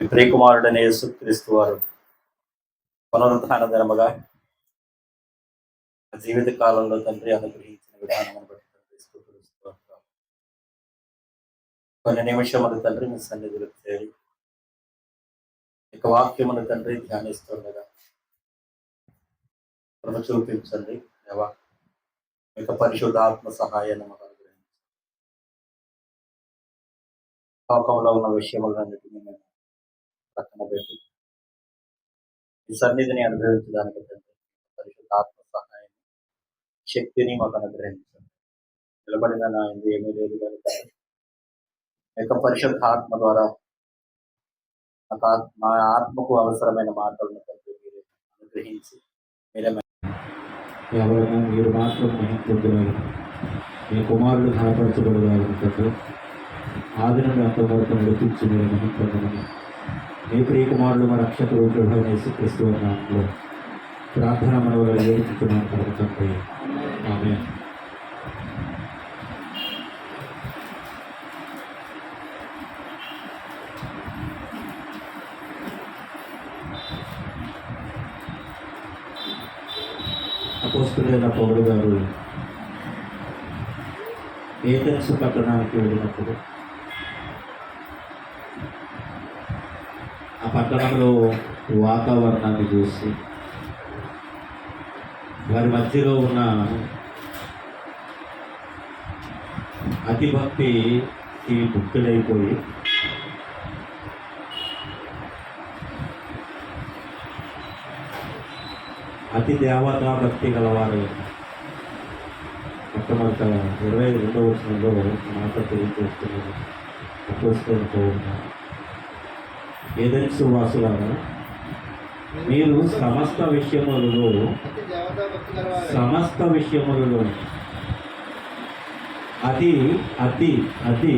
మీ ప్రియకుమారుడైన యేసుక్రీస్తు వారు పునరుద్ధాన ధర్మగా జీవిత కాలంలో తండ్రి అనుగ్రహించిన విధానం కొన్ని నిమిషములు తండ్రి మీ సన్నిధిలో చేరి ఇక వాక్యమును తండ్రి ధ్యానిస్తుండగా కృప చూపించండి. దేవా ఇక పరిశుద్ధాత్మ సహాయాన్ని మాకు అనుగ్రహించండి. లోకంలో ఉన్న విషయములన్నిటినీ మేము పక్కన పెట్టి ఈ సన్నిధిని అనుభవించడానికి తండ్రి పరిశుద్ధాత్మ సహాయం శక్తిని మాకు అనుగ్రహించండి. నిలబడిన నా ఇందు ఏమీ లేదు కనుక మీ యొక్క పరిశుద్ధాత్మ ద్వారా నాకు మా ఆత్మకు అవసరమైన మాటలను తండ్రి మీరు అనుగ్రహించి మీరే ఎవరైనా మీరు మాత్రం మహింపొందున్నారు మీ కుమారుడు ఘనపరచబడగాలి తండ్రి ఆది అంతవరకు అంత వరకు నడిపించి మీరు మహింపొందమని మీ ప్రియ కుమారుడు మా రక్షకుడు ప్రభు యేసుక్రీస్తు నామంలో ప్రార్థన మనవలు ఏడుచుతున్నాను కనుక తండ్రి ఆమె అపోస్తుడైన పౌరుడు గారు ఏథెన్స్ పట్టణానికి వెళ్ళినప్పుడు పట్టణంలో వాతావరణాన్ని చూసి వారి మధ్యలో ఉన్న అతిభక్తికి ముక్తులైపోయి అతి దేవతా భక్తి గలవారు మొట్టమొదట ఇరవై రెండవ వచనంలో మాట తెలియజేస్తున్నాను అపోస్తులైన ఉంటాను ఏదైనా సువాసులారా మీరు సమస్త విషయములలో సమస్త విషయములలో అతి అతి అతి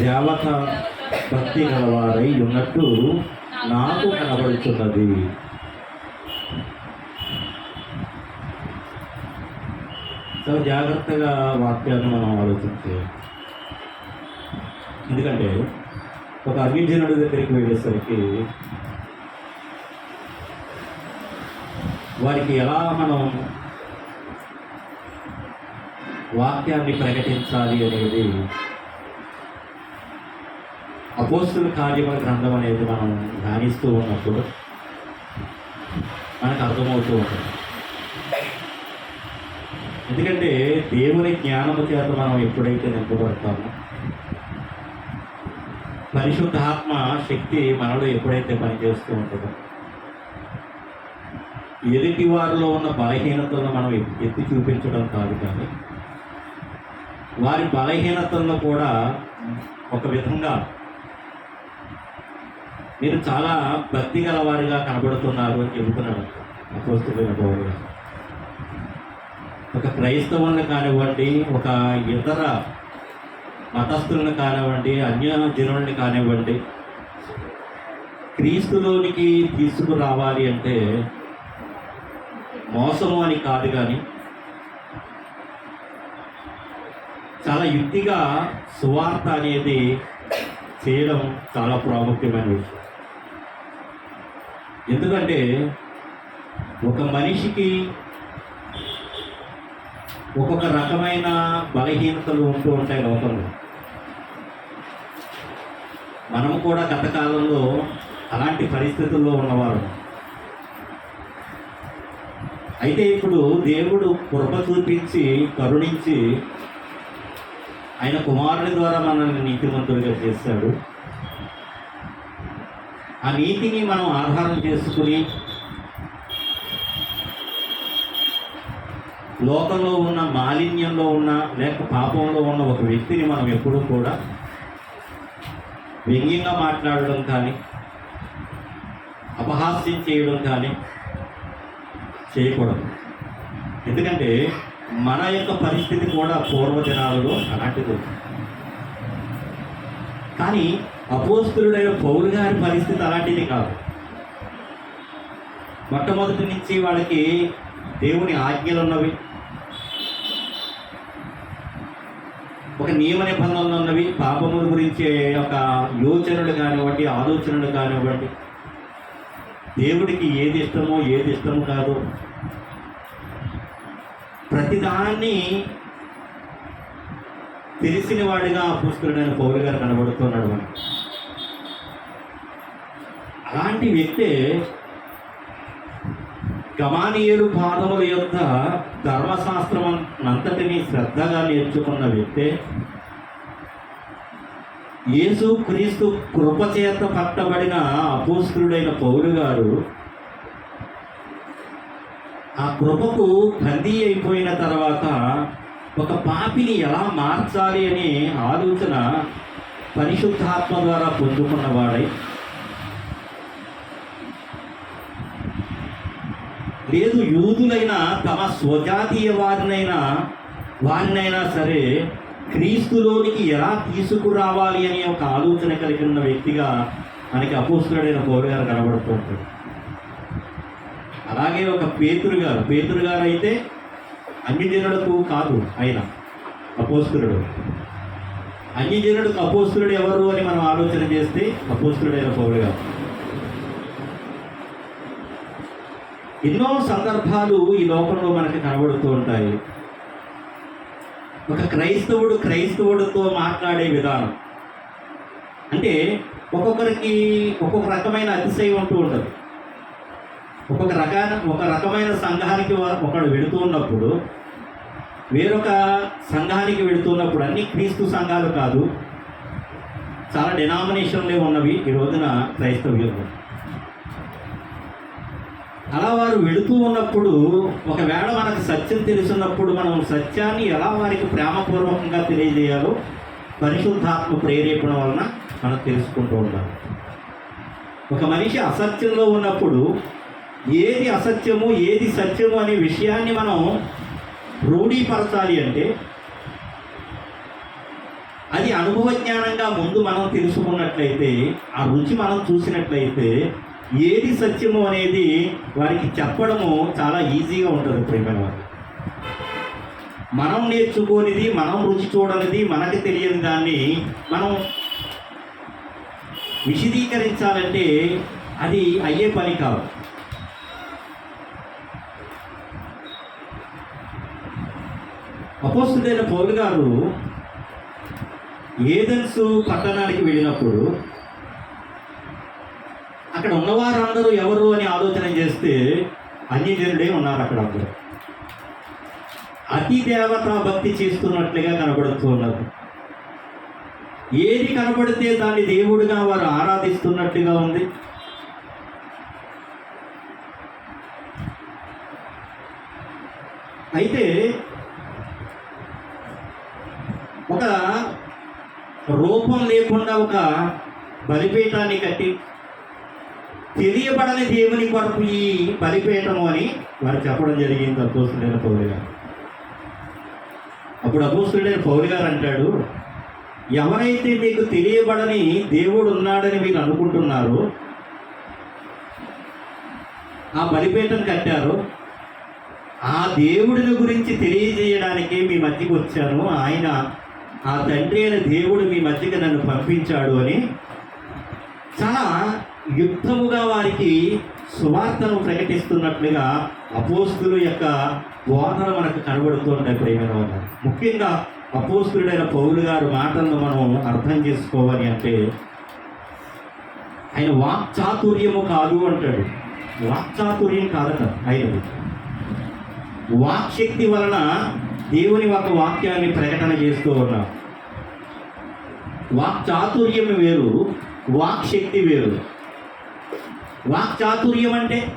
దేవత భక్తి గలవారై ఉన్నట్టు నాకు కనబడుతున్నది చాలా జాగ్రత్తగా వాక్యాన్ని మనం ఆలోచించే. ఎందుకంటే ఒక అభిజనుడి దగ్గరికి వెళ్ళేసరికి వారికి ఎలా మనం వాక్యాన్ని ప్రకటించాలి అనేది అపోస్తుల కార్యముల గ్రంథం అనేది మనం ధ్యానిస్తూ ఉన్నప్పుడు మనకు అర్థమవుతూ ఉంటుంది. ఎందుకంటే దేవుని జ్ఞానము చేత మనం ఎప్పుడైతే నింపబడతామో పరిశుద్ధాత్మ శక్తి మనలో ఎప్పుడైతే పనిచేస్తూ ఉంటుందో ఎదుటి వారిలో ఉన్న బలహీనతలను మనం ఎత్తి- చూపించడం కాదు కానీ వారి బలహీనతలను కూడా ఒక విధంగా మీరు చాలా భక్తి గలవారిగా కనబడుతున్నారు అని చెబుతున్నాడు అపోస్తున్న పౌరులు ఒక క్రైస్తవులను కానివ్వండి ఒక ఇతర మతస్థులను కానివ్వండి అన్య జనుల్ని కానివ్వండి క్రీస్తులోనికి తీసుకురావాలి అంటే మోసము అని కాదు కానీ చాలా యుక్తిగా సువార్త అనేది చేయడం చాలా ప్రాముఖ్యమైన విషయం. ఎందుకంటే ఒక మనిషికి ఒక్కొక్క రకమైన బలహీనతలు ఉంటూ ఉంటాయి లోకంలో. మనము కూడా గతకాలంలో అలాంటి పరిస్థితుల్లో ఉన్నవారు అయితే ఇప్పుడు దేవుడు కృప చూపించి కరుణించి ఆయన కుమారుని ద్వారా మనల్ని నీతిమంతుడిగా చేశాడు. ఆ నీతిని మనం ఆధారం చేసుకుని లోకంలో ఉన్న మాలిన్యంలో ఉన్న లేక పాపంలో ఉన్న ఒక వ్యక్తిని మనం ఎప్పుడూ కూడా వ్యంగ్యంగా మాట్లాడడం కానీ అపహాస్యం చేయడం కానీ చేయకూడదు. ఎందుకంటే మన యొక్క పరిస్థితి కూడా పూర్వదినాలలో అలాంటిది కానీ అపోస్తులుడైన పౌరు గారి పరిస్థితి అలాంటిది కాదు. మొట్టమొదటి నుంచి వాళ్ళకి దేవుని ఆజ్ఞలు ఉన్నవి ఒక నియమ నిబంధనలు ఉన్నవి. పాపముల గురించి ఒక యోచనలు కానివ్వండి ఆలోచనలు కానివ్వండి. దేవుడికి ఏది ఇష్టమో ఏది ఇష్టము కాదు. ప్రతిదాన్ని తెలిసిన వాడిగా పుస్తకుడైన పౌరు గారు కనబడుతున్నాడు మనకి. అలాంటి వ్యక్తే గమానీయులు పాదముల యొక్క ధర్మశాస్త్రం అంతటిని శ్రద్ధగా నేర్చుకున్న వ్యక్తే యేసు క్రీస్తు కృపచేత పట్టబడిన అపోస్తుడైన పౌరు గారు ఆ కృపకు బందీ అయిపోయిన తర్వాత ఒక పాపిని ఎలా మార్చాలి అనే ఆలోచన పరిశుద్ధాత్మ ద్వారా పొందుకున్నవాడై లేదు యూదులైన తమ స్వజాతీయ వారినైనా వారినైనా సరే క్రీస్తులోనికి ఎలా తీసుకురావాలి అనే ఒక ఆలోచన కలిగి ఉన్న వ్యక్తిగా మనకి అపోస్తుడైన పౌరు కనబడుతూ ఉంటాడు అలాగే ఒక పేతురు గారు పేతురు గారు అయితే అన్ని జనులకు కాదు ఆయన అపోస్తుడు అన్ని జనులకు అపోస్తుడు ఎవరు అని మనం ఆలోచన చేస్తే అపోస్తుడైన పౌరు గారు. ఎన్నో సందర్భాలు ఈ లోకంలో మనకి కనబడుతూ ఉంటాయి. ఒక క్రైస్తవుడు క్రైస్తవుడితో మాట్లాడే విధానం. అంటే ఒక్కొక్కరికి ఒక్కొక్క రకమైన అతిశయం ఉంటూ ఉంటుంది. ఒక్కొక్క రకాన ఒక రకమైన సంఘానికి ఒకడు వెళుతూ ఉన్నప్పుడు వేరొక సంఘానికి వెళుతున్నప్పుడు అన్ని క్రీస్తు సంఘాలు కాదు. చాలా డినామినేషన్లే ఉన్నవి ఈ రోజున క్రైస్తవ్యంలో అలా వారు వెళుతూ ఉన్నప్పుడు ఒకవేళ మనకు సత్యం తెలుసున్నప్పుడు మనం సత్యాన్ని ఎలా వారికి ప్రేమపూర్వకంగా తెలియజేయాలో పరిశుద్ధాత్మ ప్రేరేపణ వలన మనం తెలుసుకుంటూ ఉంటాం ఒక మనిషి అసత్యంలో ఉన్నప్పుడు ఏది అసత్యము ఏది సత్యము అనే విషయాన్ని మనం రూఢీపరచాలి అంటే అది అనుభవజ్ఞానంగా ముందు మనం తెలుసుకున్నట్లయితే ఆ రుచి మనం చూసినట్లయితే ఏది సత్యము అనేది వారికి చెప్పడము చాలా ఈజీగా ఉంటుంది ప్రేమైన వారికి మనం నేర్చుకోనిది మనం రుచి చూడనిది మనకి తెలియని దాన్ని మనం విశదీకరించాలంటే అది అయ్యే పని కాదు. అపోస్తుడైన పౌలు గారు ఏథెన్స్ పట్టణానికి వెళ్ళినప్పుడు అక్కడ ఉన్నవారందరూ ఎవరు అని ఆలోచన చేస్తే అన్యజనుడే ఉన్నారు అక్కడ అందరూ. అతి దేవతా భక్తి చేస్తున్నట్లుగా కనబడుతూ ఉన్నారు. ఏది కనబడితే దాన్ని దేవుడిగా వారు ఆరాధిస్తున్నట్టుగా ఉంది. అయితే ఒక రూపం లేకుండా ఒక బలిపీఠాన్ని కట్టి తెలియబడని దేవుని కొరకు ఈ బలిపీఠము అని వారు చెప్పడం జరిగింది అపోసుడైన పౌరు గారు. అప్పుడు అపోసుడైన పౌరు గారు అంటాడు ఎవరైతే మీకు తెలియబడని దేవుడు ఉన్నాడని మీరు అనుకుంటున్నారో ఆ బలిపేటను కట్టారు ఆ దేవుడిని గురించి తెలియజేయడానికే మీ మధ్యకి వచ్చాను. ఆయన ఆ తండ్రి అయిన దేవుడు మీ మధ్యకి నన్ను పంపించాడు అని చాలా యుక్తముగా వారికి సువార్తను ప్రకటిస్తున్నట్లుగా అపోస్తుల యొక్క బోధన మనకు కనబడుతూ ఉంటాయి ప్రేమైన వాళ్ళు ముఖ్యంగా అపోస్తుడైన పౌలు గారు మాటలను మనం అర్థం చేసుకోవాలి అంటే ఆయన వాక్చాతుర్యము కాదు అంటాడు. వాక్చాతుర్యం కాదట ఆయన. వాక్శక్తి వలన దేవుని ఒక వాక్యాన్ని ప్రకటన చేస్తూ ఉన్నాం. వాక్చాతుర్యం వేరు వాక్శక్తి వేరు. వాక్చాతుర్యం అంటే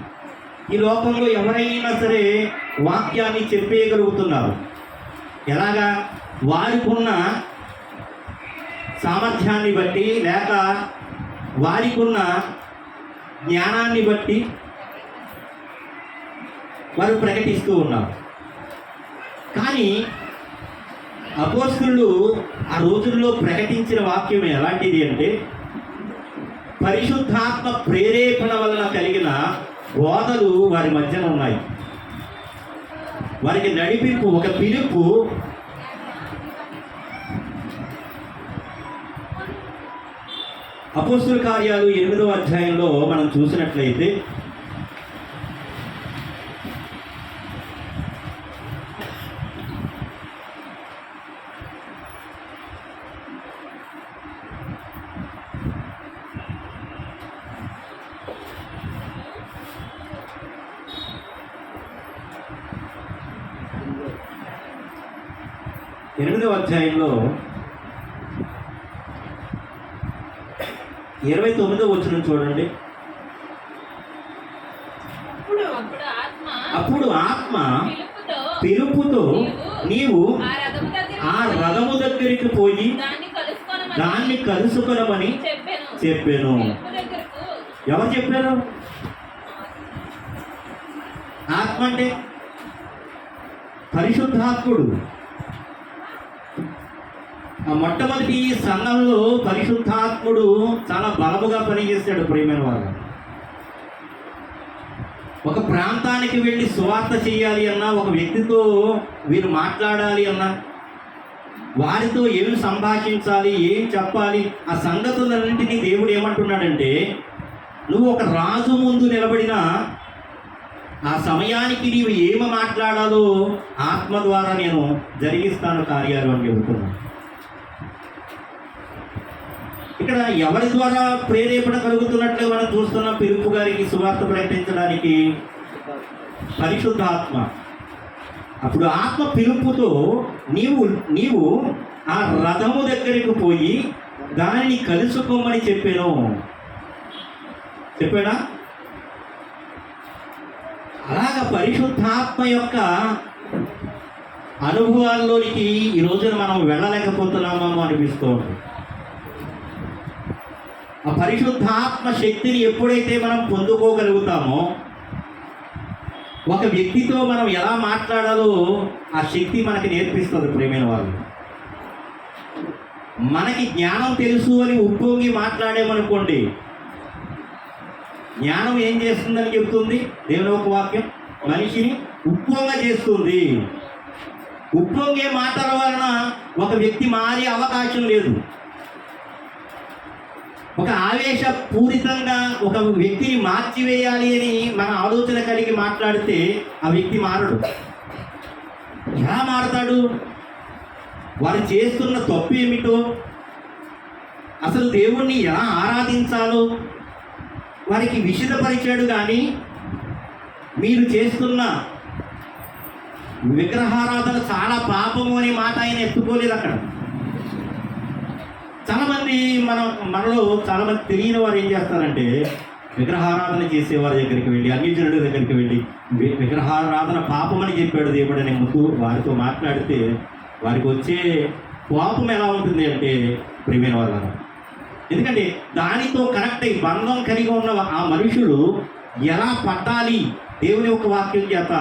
ఈ లోకంలో ఎవరైనా సరే వాక్యాన్ని చెప్పేయగలుగుతున్నారు. ఎలాగా? వారికి ఉన్న సామర్థ్యాన్ని బట్టి లేక వారికి ఉన్న జ్ఞానాన్ని బట్టి వారు ప్రకటిస్తూ ఉన్నారు. కానీ అపోస్తులు ఆ రోజుల్లో ప్రకటించిన వాక్యం ఎలాంటిది అంటే పరిశుద్ధాత్మ ప్రేరేపణ వలన కలిగిన బోధలు వారి మధ్యన ఉన్నాయి. వారికి నడిపింపు ఒక పిలుపు. అపోస్తుల కార్యాలు ఎనిమిదో అధ్యాయంలో మనం చూసినట్లయితే ఎనిమిదవ అధ్యాయంలో ఇరవై తొమ్మిదో వచ్చిన చూడండి. అప్పుడు ఆత్మ పిలుపుతో నీవు ఆ రథము దగ్గరికి పోయి దాన్ని కలుసుకొనమని చెప్పాను. ఎవరు చెప్పారు? ఆత్మ అంటే పరిశుద్ధాత్ముడు. ఆ మొట్టమొదటి సంఘంలో పరిశుద్ధాత్ముడు చాలా బలముగా పనిచేశాడు ప్రేమైన వారు. ఒక ప్రాంతానికి వెళ్ళి సువార్త చేయాలి అన్నా ఒక వ్యక్తితో వీరు మాట్లాడాలి అన్నా వారితో ఏమి సంభాషించాలి ఏం చెప్పాలి ఆ సంగతులన్నింటినీ దేవుడు ఏమంటున్నాడంటే నువ్వు ఒక రాజు ముందు నిలబడిన ఆ సమయానికి నీవు ఏమి మాట్లాడాలో ఆత్మ ద్వారా నేను జరిగిస్తాను కార్యాలు అని చెబుతున్నాను. ఇక్కడ ఎవరి ద్వారా ప్రేరేపణ కలుగుతున్నట్లు మనం చూస్తున్నాం? పిలుపు గారికి సువార్త ప్రకటించడానికి. పరిశుద్ధాత్మ. అప్పుడు ఆత్మ పిలుపుతో నీవు నీవు ఆ రథము దగ్గరికి పోయి దానిని కలుసుకోమని చెప్పాను. చెప్పాడా? అలాగ పరిశుద్ధాత్మ యొక్క అనుభవాల్లోనికి ఈ రోజున మనం వెళ్ళలేకపోతున్నామో అనిపిస్తూ ఉంటుంది ఆ పరిశుద్ధాత్మ శక్తిని ఎప్పుడైతే మనం పొందుకోగలుగుతామో ఒక వ్యక్తితో మనం ఎలా మాట్లాడాలో ఆ శక్తి మనకి నేర్పిస్తుంది ప్రేమైన వాళ్ళు. మనకి జ్ఞానం తెలుసు అని ఉప్పొంగి మాట్లాడేమనుకోండి జ్ఞానం ఏం చేస్తుందని చెప్తుంది? దేవుని ఒక వాక్యం మనిషిని ఉప్పొంగ చేస్తుంది. ఉప్పొంగే మాటల వలన ఒక వ్యక్తి మారే అవకాశం లేదు. ఒక ఆవేశపూరితంగా ఒక వ్యక్తిని మార్చివేయాలి అని మన ఆలోచన కలిగి మాట్లాడితే ఆ వ్యక్తి మారడు. ఎలా మారతాడు? వారు చేస్తున్న తప్పు ఏమిటో అసలు దేవుణ్ణి ఎలా ఆరాధించాలో? వారికి విషదపరిచాడు కానీ మీరు చేస్తున్న విగ్రహారాధన చాలా పాపము అనే మాట ఆయన ఎత్తుకోలేదు అక్కడ. చాలా మంది మనం మనలో చాలా మంది తెలియని వారు ఏం చేస్తారంటే విగ్రహారాధన చేసేవారి దగ్గరికి వెళ్ళి అన్యజనుడి దగ్గరికి వెళ్ళి విగ్రహారాధన పాపమని చెప్పాడు దేవుడు అనే ముందు వారితో మాట్లాడితే వారికి వచ్చే కోపం ఎలా ఉంటుంది అంటే ప్రేమైన వాళ్ళ ఎందుకంటే దానితో కనెక్ట్ అయ్యి బంధం కలిగి ఉన్న ఆ మనుషులు ఎలా పట్టాలి? దేవుని యొక్క వాక్యం చేత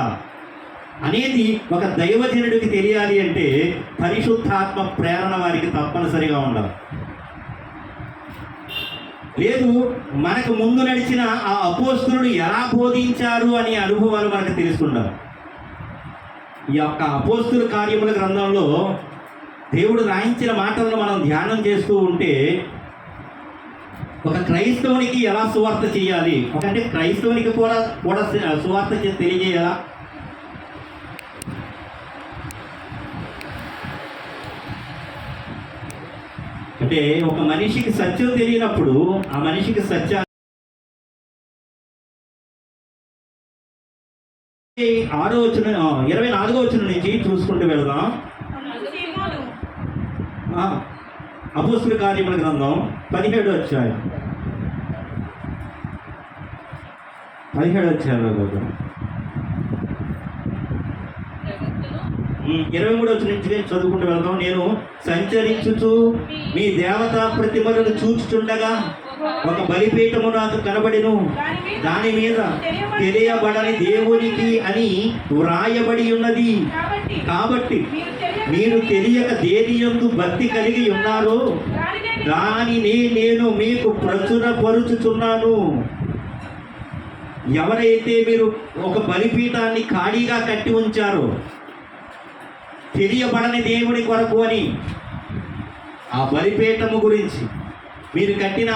అనేది ఒక దైవజనుడికి తెలియాలి అంటే పరిశుద్ధాత్మ ప్రేరణ వారికి తప్పనిసరిగా ఉండాలి. లేదు మనకు ముందు నడిచిన ఆ అపోస్తులు ఎలా బోధించారు అనే అనుభవాలు మనకు తెలుసుకుండాలి ఈ యొక్క అపోస్తుల కార్యముల గ్రంథంలో దేవుడు రాయించిన మాటలను మనం ధ్యానం చేస్తూ ఉంటే ఒక క్రైస్తవునికి ఎలా సువార్త చేయాలి? ఒక అంటే క్రైస్తవునికి కూడా కూడా సువార్త చే- తెలియజేయాలా? అంటే ఒక మనిషికి సత్యం తెలియనప్పుడు ఆ మనిషికి సత్య ఆరో వచ్చిన ఇరవై నాలుగో వచ్చిన నుంచి చూసుకుంటూ వెళదాం. సీమోను అపోస్తుల కార్యముల గ్రంథం పదిహేడు వచ్చాయి పదిహేడు వచ్చాయి కదా జగత్తును ఉమ్, ఇరవై మూడు వచ్చిన నుంచి నేను చదువుకుంటూ వెళ్దాం. నేను సంచరించుచు మీ దేవతా ప్రతిమలను చూచుచుండగా ఒక బలిపీఠము నాకు కనబడిను. దాని మీద తెలియబడని దేవునికి అని వ్రాయబడి ఉన్నది. కాబట్టి మీరు తెలియక దేని ఎందు భక్తి కలిగి ఉన్నారో దానిని నేను మీకు ప్రచురపరుచుచున్నాను. ఎవరైతే మీరు ఒక బలిపీఠాన్ని ఖాళీగా కట్టి ఉంచారో తెలియబడని దేవుని కొరకు అని ఆ బలిపీఠము గురించి మీరు కట్టిన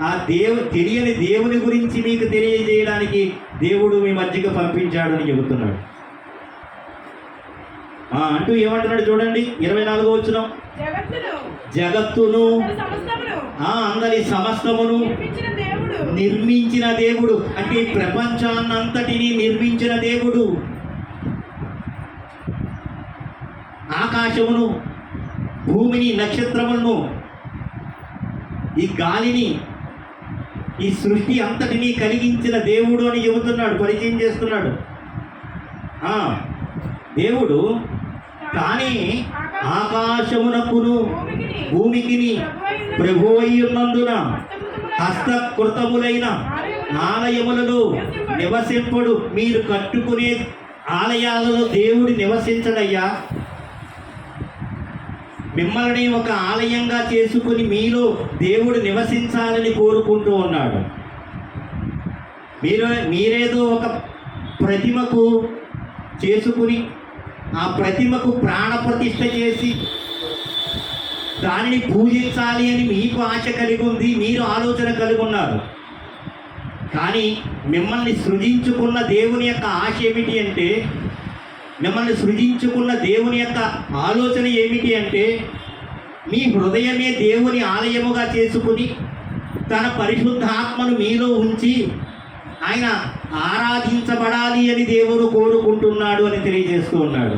ఆ- దేవు తెలియని దేవుని గురించి మీకు తెలియజేయడానికి దేవుడు మీ మధ్యకి పంపించాడు అని చెబుతున్నాడు అంటూ ఏమంటున్నాడు చూడండి ఇరవై నాలుగో వచ్చిన జగత్తును అందరి సమస్తమును నిర్మించిన దేవుడు. దేవుడు. అంటే ప్రపంచాన్నంతటిని నిర్మించిన దేవుడు. ఆకాశమును భూమిని నక్షత్రములను ఈ గాలిని ఈ సృష్టి అంతటినీ కలిగించిన దేవుడు అని చెబుతున్నాడు పరిచయం చేస్తున్నాడు. దేవుడు కానీ ఆకాశమునకును భూమికిని ప్రభు అయ్యున్నందున హస్తకృతములైన ఆలయములలో నివసింపడు. మీరు కట్టుకునే ఆలయాలలో దేవుడు నివసించడయ్యా. మిమ్మల్ని ఒక ఆలయంగా చేసుకుని మీలో దేవుడు నివసించాలని కోరుకుంటూ ఉన్నాడు. మీరు మీరేదో ఒక ప్రతిమకు చేసుకుని ఆ ప్రతిమకు ప్రాణప్రతిష్ఠ చేసి దానిని పూజించాలి అని మీకు ఆశ కలిగి ఉంది మీరు ఆలోచన కలిగి ఉన్నారు. కానీ మిమ్మల్ని సృజించుకున్న దేవుని యొక్క ఆశ ఏమిటి అంటే మిమ్మల్ని సృజించుకున్న దేవుని యొక్క ఆలోచన ఏమిటి అంటే మీ హృదయమే దేవుని ఆలయముగా చేసుకుని తన పరిశుద్ధాత్మను మీలో ఉంచి ఆయన ఆరాధించబడాలి అని దేవుడు కోరుకుంటున్నాడు అని తెలియజేస్తూ ఉన్నాడు.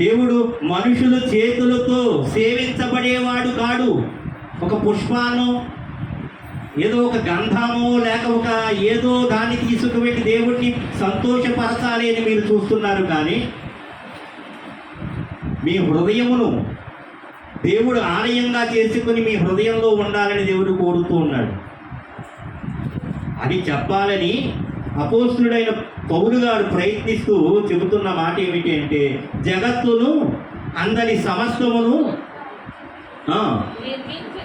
దేవుడు మనుషులు చేతులతో సేవించబడేవాడు కాడు. ఒక పుష్పాను ఏదో ఒక గంధమో లేక ఒక ఏదో దాన్ని తీసుకువెట్టి దేవుడిని సంతోషపరచాలి అని మీరు చూస్తున్నారు కానీ మీ హృదయమును దేవుడు ఆలయంగా చేసుకుని మీ హృదయంలో ఉండాలని దేవుడు కోరుతూ ఉన్నాడు. అది చెప్పాలని అపోస్తుడైన పౌరు గారు ప్రయత్నిస్తూ చెబుతున్న మాట ఏమిటి అంటే జగత్తును అందరి సమస్తమును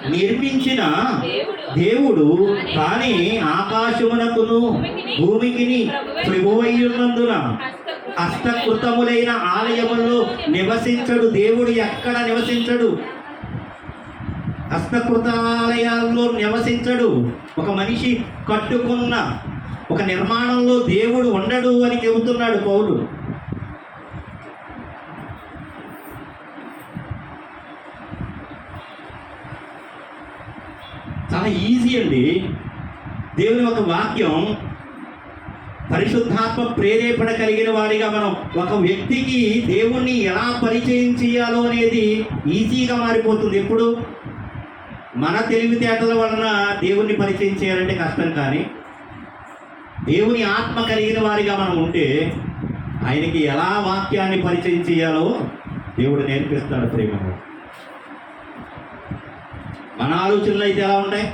నిర్మించిన దేవుడు కానీ ఆకాశమునకును భూమికిని ప్రభువయ్యున్నందున హస్తకృతములైన ఆలయములో నివసించడు. దేవుడు ఎక్కడ నివసించడు? హస్తకృత ఆలయాల్లో నివసించడు. ఒక మనిషి కట్టుకున్న ఒక నిర్మాణంలో దేవుడు ఉండడు అని చెబుతున్నాడు పౌరుడు చాలా ఈజీ అండి. దేవుని ఒక వాక్యం పరిశుద్ధాత్మ ప్రేరేపణ కలిగిన వాడిగా మనం ఒక వ్యక్తికి దేవుణ్ణి ఎలా పరిచయం చేయాలో అనేది ఈజీగా మారిపోతుంది. ఎప్పుడు? మన తెలివితేటల వలన దేవుణ్ణి పరిచయం చేయాలంటే కష్టం కానీ దేవుని ఆత్మ కలిగిన వారిగా మనం ఉంటే ఆయనకి ఎలా వాక్యాన్ని పరిచయం చేయాలో దేవుడు నేర్పిస్తాడు ప్రేమలో మన ఆలోచనలు అయితే ఎలా ఉంటాయి?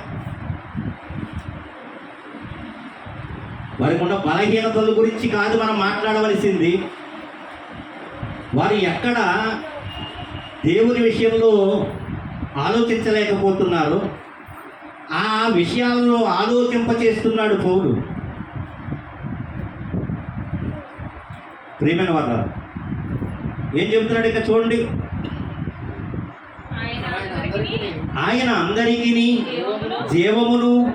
వారికి ఉన్న బలహీనతల గురించి కాదు మనం మాట్లాడవలసింది. వారు ఎక్కడ దేవుని విషయంలో ఆలోచించలేకపోతున్నారు. ఆ విషయాలను ఆలోచింపచేస్తున్నాడు పౌలు. ప్రేమైన వాళ్ళ ఏం చెబుతున్నాడు ఇక చూడండి. ఆయన అందరికీ జీవమును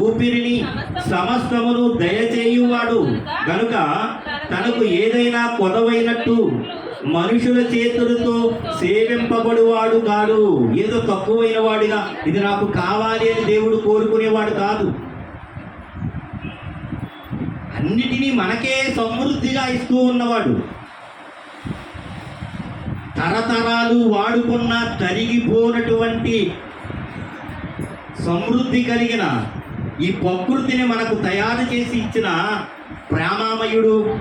ఊపిరిని సమస్తమును దయచేయువాడు. గనుక తనకు ఏదైనా కొదవైనట్టు మనుషుల చేతులతో సేవింపబడువాడు కాడు ఏదో తక్కువైన వాడిగా. ఇది నాకు కావాలి అని దేవుడు కోరుకునేవాడు కాదు. అన్నిటినీ మనకే సమృద్ధిగా ఇస్తూ ఉన్నవాడు. తరతరాలు వాడుకున్న తరిగిపోనటువంటి సమృద్ధి కలిగిన ఈ ప్రకృతిని మనకు తయారు చేసి ఇచ్చిన ప్రేమామయుడు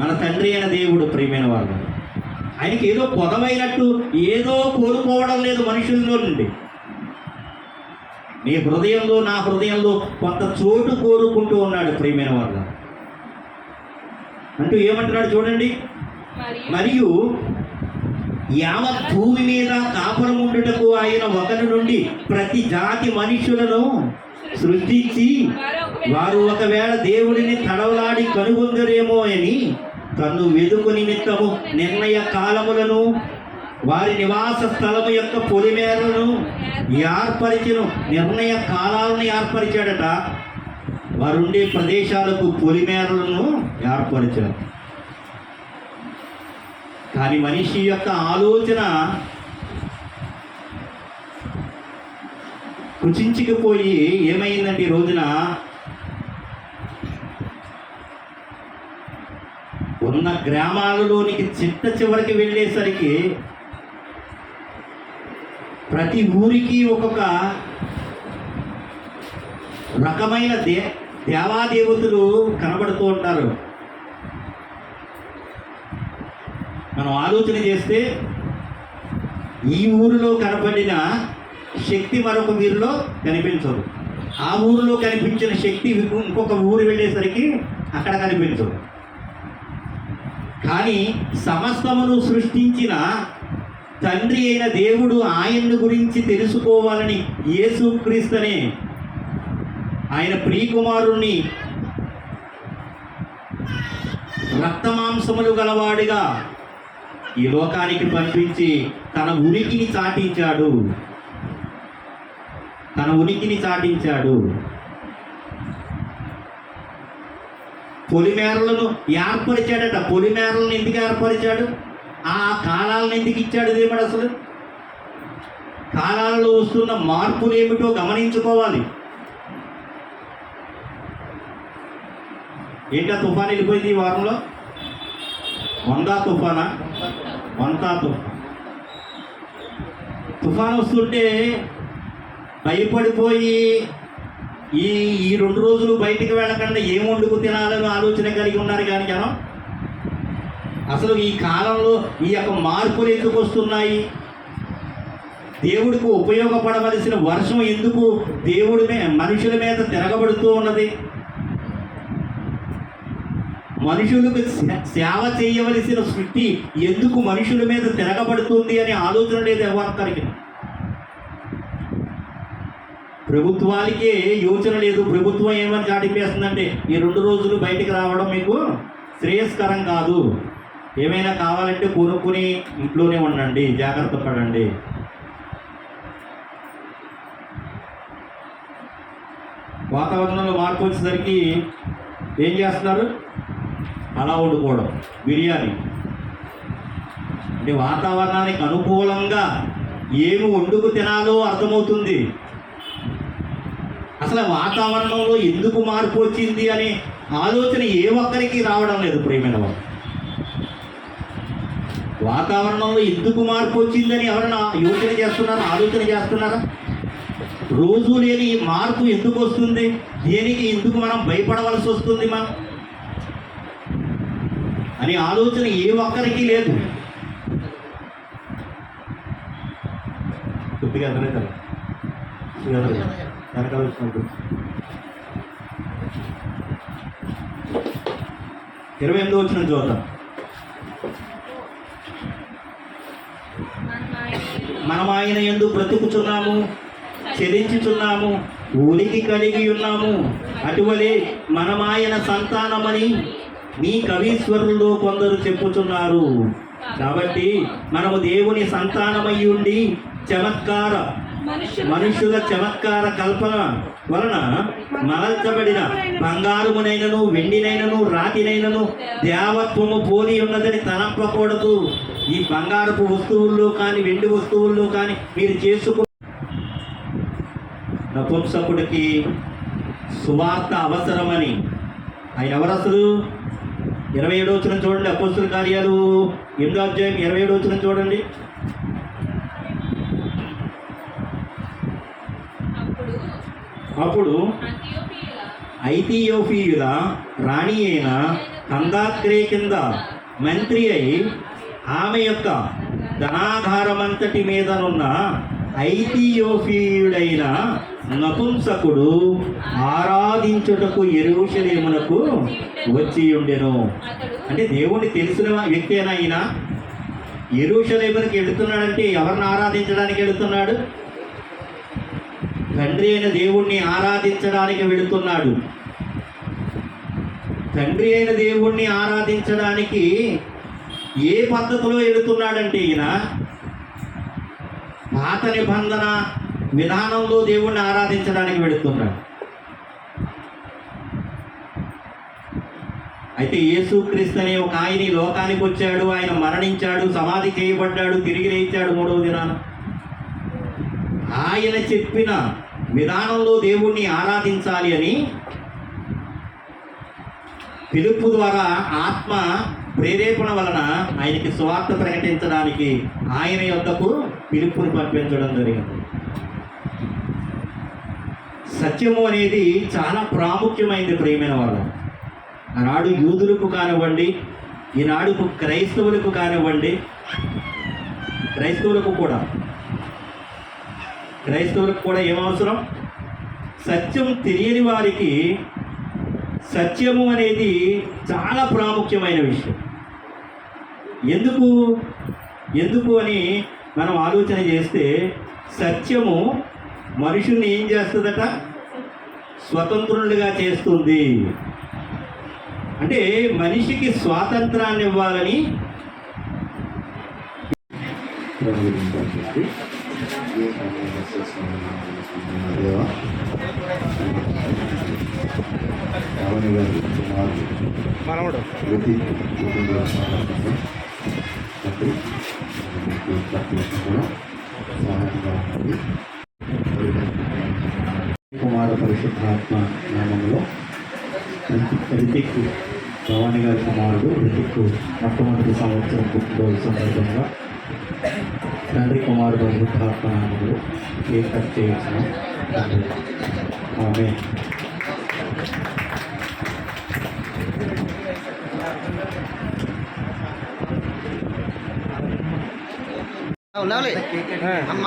మన తండ్రి అయిన దేవుడు ప్రియమైన వాళ్ళు ఆయనకి ఏదో పొదవైనట్టు ఏదో కోరుకోవడం లేదు మనుషుల్లో నుండి. నీ హృదయంలో నా హృదయంలో కొంత చోటు కోరుకుంటూ ఉన్నాడు ప్రియమైన వాళ్ళ అంటూ ఏమంటున్నాడు చూడండి. మరియు యావత్ భూమి మీద కాపురం ఉండుటకు ఆయన ఒకరి నుండి ప్రతి జాతి మనుషులను సృష్టించి వారు ఒకవేళ దేవుడిని తడవలాడి కనుగొందరేమో అని తను వెదుకు నిమిత్తము నిర్ణయ కాలములను వారి నివాస స్థలము యొక్క పొలిమేరలను ఏర్పరిచను నిర్ణయ కాలాలను ఏర్పరిచాడట. వారుండే ప్రదేశాలకు పొలిమేరలను ఏర్పరిచారు. కానీ మనిషి యొక్క ఆలోచన రుచించకపోయి ఏమైందంటే ఈ రోజున ఉన్న గ్రామాలలోనికి చిట్ట చివరికి వెళ్ళేసరికి ప్రతి ఊరికి ఒక్కొక్క రకమైన దే దేవాదేవతలు కనబడుతూ ఉంటారు. మనం ఆలోచన చేస్తే ఈ ఊరిలో కనపడిన శక్తి మరొక ఊరిలో కనిపించదు. ఆ ఊరిలో కనిపించిన శక్తి ఇంకొక ఊరు వెళ్ళేసరికి అక్కడ కనిపించదు. కానీ సమస్తమును సృష్టించిన తండ్రి అయిన దేవుడు ఆయన్ను గురించి తెలుసుకోవాలని యేసుక్రీస్తునే ఆయన ప్రియకుమారుణ్ణి రక్తమాంసములు గలవాడిగా ఈ లోకానికి పంపించి తన ఉనికిని చాటించాడు. తన ఉనికిని చాటించాడు. పొలిమేరలను ఏర్పరిచాడట. పొలిమేరలను ఎందుకు ఏర్పరిచాడు? ఆ కాలాలను ఎందుకు ఇచ్చాడు దేవుడు అసలు? కాలాలలో వస్తున్న మార్పులు ఏమిటో గమనించుకోవాలి. ఏంటా తుఫాన్ వెళ్ళిపోయింది ఈ వారంలో? వందా తుఫానా? వంతా తుఫాన్ తుఫాన్ వస్తుంటే భయపడిపోయి ఈ ఈ రెండు రోజులు బయటికి వెళ్ళకుండా ఏం వండుకు తినాలని ఆలోచన కలిగి ఉన్నారు కానీ జనం? అసలు ఈ కాలంలో ఈ యొక్క మార్పులు ఎందుకు వస్తున్నాయి? దేవుడికి ఉపయోగపడవలసిన వర్షం ఎందుకు దేవుడి మనుషుల మీద తిరగబడుతూ ఉన్నది? మనుషులకు సేవ చేయవలసిన సృష్టి ఎందుకు మనుషుల మీద తిరగబడుతుంది అనే ఆలోచన లేదు ఎవరికి ప్రభుత్వానికే యోచన లేదు. ప్రభుత్వం ఏమని చాటిపేస్తుందంటే ఈ రెండు రోజులు బయటికి రావడం మీకు శ్రేయస్కరం కాదు. ఏమైనా కావాలంటే కొనుక్కుని ఇంట్లోనే ఉండండి. జాగ్రత్త పడండి. వాతావరణంలో మార్పు వచ్చేసరికి ఏం చేస్తున్నారు? అలా వండుకోవడం. బిర్యానీ. అంటే వాతావరణానికి అనుకూలంగా ఏమి వండుకు తినాలో అర్థమవుతుంది. అసలు వాతావరణంలో ఎందుకు మార్పు వచ్చింది అనే ఆలోచన ఏ ఒక్కరికి రావడం లేదు ప్రేమైన వారు. వాతావరణంలో ఎందుకు మార్పు వచ్చిందని ఎవరైనా యోచన చేస్తున్నారా ఆలోచన చేస్తున్నారా? రోజు లేని ఈ మార్పు ఎందుకు వస్తుంది? దేనికి ఎందుకు మనం భయపడవలసి వస్తుంది మనం? అనే ఆలోచన ఏ ఒక్కరికి లేదు కొద్దిగా. వెనకాల. వచ్చినప్పుడు. ఇరవై ఎనిమిది వచ్చిన చూద్దాం మన ఆయన ఎందు బ్రతుకుచున్నాము చెలించుచున్నాము ఉనికి కలిగి ఉన్నాము అటువలే మనం ఆయన సంతానమని మీ కవీశ్వరుల్లో కొందరు చెప్పుచున్నారు. కాబట్టి మనము దేవుని సంతానమై ఉండి చమత్కార మనుషులు చమత్కార కల్పన వలన మలల్చబడిన బంగారమునైనను వెండినైనను రాతినైనను దేవత్వము పోలి ఉన్నదని తలంపకూడదు ఈ బంగారపు వస్తువుల్లో కానీ వెండి వస్తువుల్లో కానీ మీరు చేసుకు నపుంసకుడికి సువార్త అవసరమని. ఆయన ఎవరు అసలు ఇరవై ఏడు వచ్చిన చూడండి అపోస్తుల కార్యాలు. ఎనిమిదో అధ్యాయం ఇరవై ఏడు వచ్చిన చూడండి. అప్పుడు ఐథియోపియుల రాణి అయిన కందాక్రే కింద మంత్రి అయి ఆమె యొక్క ధనాధారమంతటి మీదనున్న ఐథియోపియుడైన నపుంసకుడు ఆరాధించుటకు ఎరుషలేమునకు వచ్చి ఉండెను. అంటే దేవుణ్ణి తెలిసిన వ్యక్తి అయినా ఎరుషలేమునికి వెళుతున్నాడంటే ఎవరిని ఆరాధించడానికి వెళుతున్నాడు తండ్రి అయిన దేవుణ్ణి ఆరాధించడానికి వెళుతున్నాడు తండ్రి అయిన దేవుణ్ణి ఆరాధించడానికి ఏ పద్ధతిలో వెళుతున్నాడంటే ఈయన? పాత నిబంధన విధానంలో దేవుణ్ణి ఆరాధించడానికి వెళుతున్నాడు. అయితే యేసుక్రీస్తు అనే ఒక ఆయన లోకానికి వచ్చాడు ఆయన మరణించాడు సమాధి చేయబడ్డాడు తిరిగి లేచాడు మూడవ దినాన. ఆయన చెప్పిన విధానంలో దేవుణ్ణి ఆరాధించాలి అని పిలుపు ద్వారా ఆత్మ ప్రేరేపణ వలన ఆయనకి స్వార్థ ప్రకటించడానికి ఆయన యొద్దకు పిలుపుని పంపించడం జరిగింది. సత్యము అనేది చాలా ప్రాముఖ్యమైనది ప్రియమైన వాళ్ళ. ఆనాడు యూదులకు కానివ్వండి ఈనాడు క్రైస్తవులకు కానివ్వండి క్రైస్తవులకు కూడా. క్రైస్తవులకు కూడా ఏమవసరం సత్యం తెలియని వారికి సత్యము అనేది చాలా ప్రాముఖ్యమైన విషయం. ఎందుకు? ఎందుకు అని మనం ఆలోచన చేస్తే సత్యము మనుషుల్ని ఏం చేస్తుందట? స్వతంత్రులుగా చేస్తుంది. అంటే మనిషికి స్వాతంత్రాన్ని ఇవ్వాలని దేవా మనవడు సహాయంగా ఉంటుంది పరిశుద్ధాత్మ నామంలో రితిక్ భవాని గారి కుమారుడు రితిక్ మొట్టమొదటి సంవత్సరం పుట్టినరోజు సందర్భంగా తండ్రి కుమారుడు పరిశుద్ధాత్మ నామంలో కేక్ కట్ చేయించిన ఆమె ఉన్నావులే అమ్మ.